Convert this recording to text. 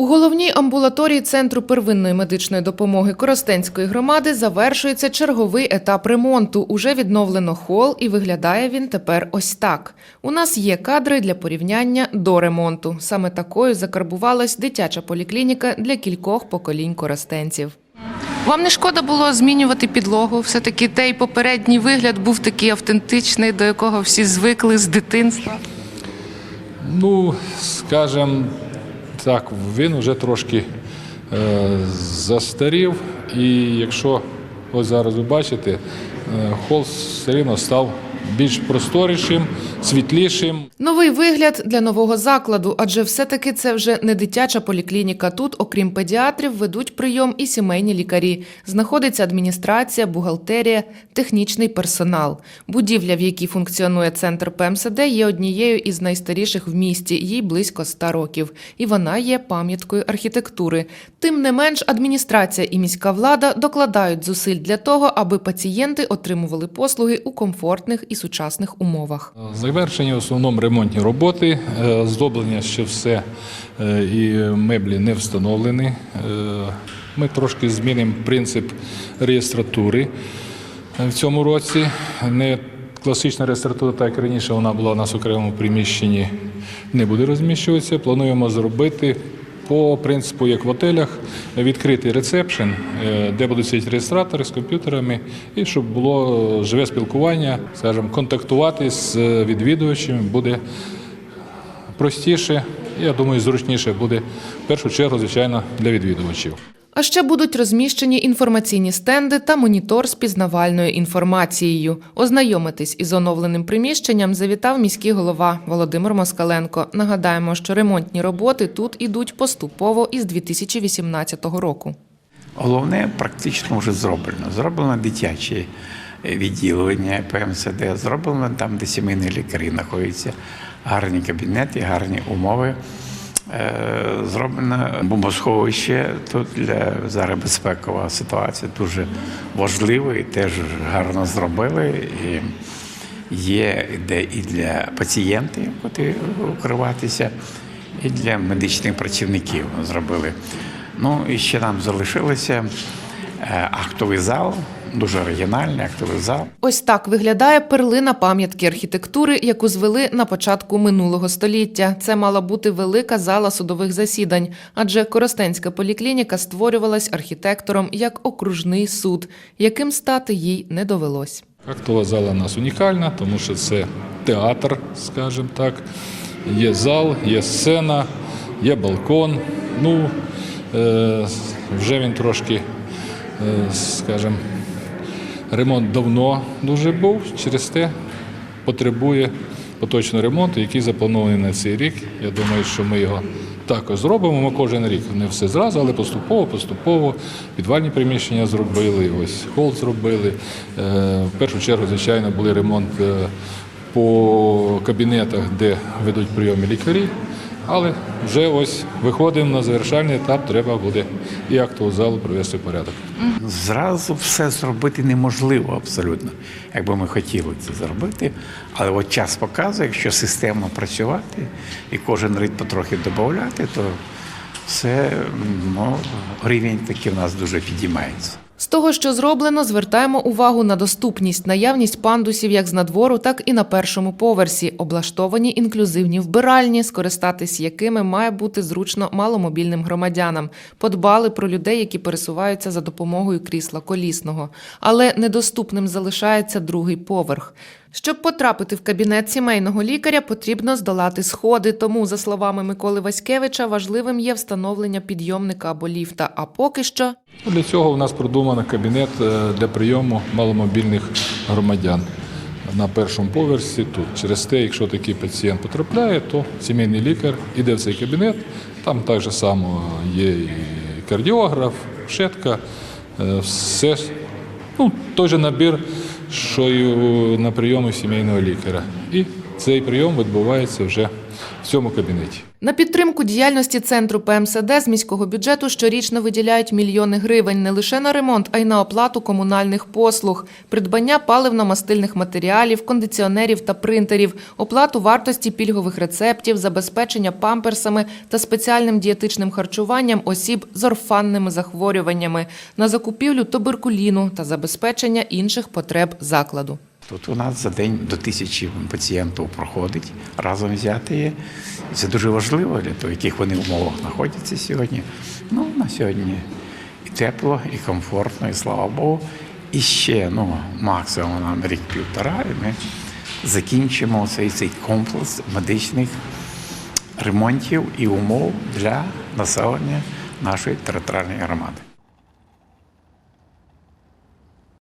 У головній амбулаторії Центру первинної медичної допомоги Коростенської громади завершується черговий етап ремонту. Уже відновлено хол і виглядає він тепер ось так. У нас є кадри для порівняння до ремонту. Саме такою закарбувалась дитяча поліклініка для кількох поколінь коростенців. Вам не шкода було змінювати підлогу? Все-таки той попередній вигляд був такий автентичний, до якого всі звикли з дитинства. Ну, скажем так, він вже трошки е, застарів, і якщо ось зараз ви бачите, е, хол все рівно став більш просторішим, світлішим. Новий вигляд для нового закладу, адже все-таки це вже не дитяча поліклініка. Тут, окрім педіатрів, ведуть прийом і сімейні лікарі. Знаходиться адміністрація, бухгалтерія, технічний персонал. Будівля, в якій функціонує центр ПМСД, є однією із найстаріших в місті. Їй близько 100 років, і вона є пам'яткою архітектури. Тим не менш, адміністрація і міська влада докладають зусиль для того, аби пацієнти отримували послуги у комфортних і сучасних умовах. Завершені в основному ремонтні роботи, е, здоблення ще все е, і меблі не встановлені. Е, Ми трошки змінимо принцип реєстратури е, в цьому році. Не класична реєстратура, так як раніше вона була у нас в окремому приміщенні, не буде розміщуватися. Плануємо зробити по принципу, як в отелях, відкритий ресепшн, е, де будуть сидіти реєстратори з комп'ютерами, і щоб було живе спілкування, скажімо, контактувати з відвідувачами буде простіше, я думаю, зручніше буде в першу чергу, звичайно, для відвідувачів. А ще будуть розміщені інформаційні стенди та монітор з пізнавальною інформацією. Ознайомитись із оновленим приміщенням завітав міський голова Володимир Москаленко. Нагадаємо, що ремонтні роботи тут ідуть поступово із 2018 року. Головне практично вже зроблено. Зроблено дитяче відділення ПМСД, зроблено там, де сімейні лікарі знаходяться, гарні кабінети, гарні умови. Е, Зроблено бомбосховище тут для зараз безпекова ситуація дуже важлива і теж гарно зробили. І є де і для пацієнтів, котрі укриватися, і для медичних працівників зробили. Ну і ще нам залишилося е, актовий зал, дуже оригінальний актовий зал. Ось так виглядає перлина пам'ятки архітектури, яку звели на початку минулого століття. Це мала бути велика зала судових засідань, адже Коростенська поліклініка створювалась архітектором як окружний суд, яким стати їй не довелось. Актова зала у нас унікальна, тому що це театр, скажімо так. Є зал, є сцена, є балкон. Ну, е, вже він трошки, е, скажімо, ремонт давно дуже був, через те потребує поточного ремонту, який запланований на цей рік. Я думаю, що ми його також зробимо. Ми кожен рік не все зразу, але поступово, поступово підвальні приміщення зробили, ось хол зробили. Е, В першу чергу, звичайно, були ремонт е, по кабінетах, де ведуть прийоми лікарі. Але вже ось виходимо на завершальний етап, треба буде і актову залу привести в порядок. Зразу все зробити неможливо абсолютно, якби ми хотіли це зробити. Але от час показує, якщо системно працювати і кожен рік потрохи додати, то все ну, рівень такий в нас дуже підіймається. З того, що зроблено, звертаємо увагу на доступність, наявність пандусів як з надвору, так і на першому поверсі, облаштовані інклюзивні вбиральні, скористатись якими має бути зручно маломобільним громадянам. Подбали про людей, які пересуваються за допомогою крісла колісного. Але недоступним залишається другий поверх. Щоб потрапити в кабінет сімейного лікаря, потрібно здолати сходи. Тому, за словами Миколи Васькевича, важливим є встановлення підйомника або ліфта. А поки що Для цього у нас продумано кабінет е, для прийому маломобільних громадян на першому поверсі. Тут через те, якщо такий пацієнт потрапляє, то сімейний лікар іде в цей кабінет. Там так само є і кардіограф, шетка, е, все ну, той же набір, що на прийому сімейного лікаря. І цей прийом відбувається вже в цьому кабінеті. На підтримку діяльності центру ПМСД з міського бюджету щорічно виділяють мільйони гривень не лише на ремонт, а й на оплату комунальних послуг, придбання паливно-мастильних матеріалів, кондиціонерів та принтерів, оплату вартості пільгових рецептів, забезпечення памперсами та спеціальним дієтичним харчуванням осіб з орфанними захворюваннями, на закупівлю туберкуліну та забезпечення інших потреб закладу. Тут у нас за день до тисячі пацієнтів проходить разом взяти. Це дуже важливо для того, в яких вони умовах знаходяться сьогодні. Ну, на сьогодні і тепло, і комфортно, і слава Богу. І ще ну, максимум нам рік-півтора, і ми закінчимо цей, цей комплекс медичних ремонтів і умов для населення нашої територіальної громади.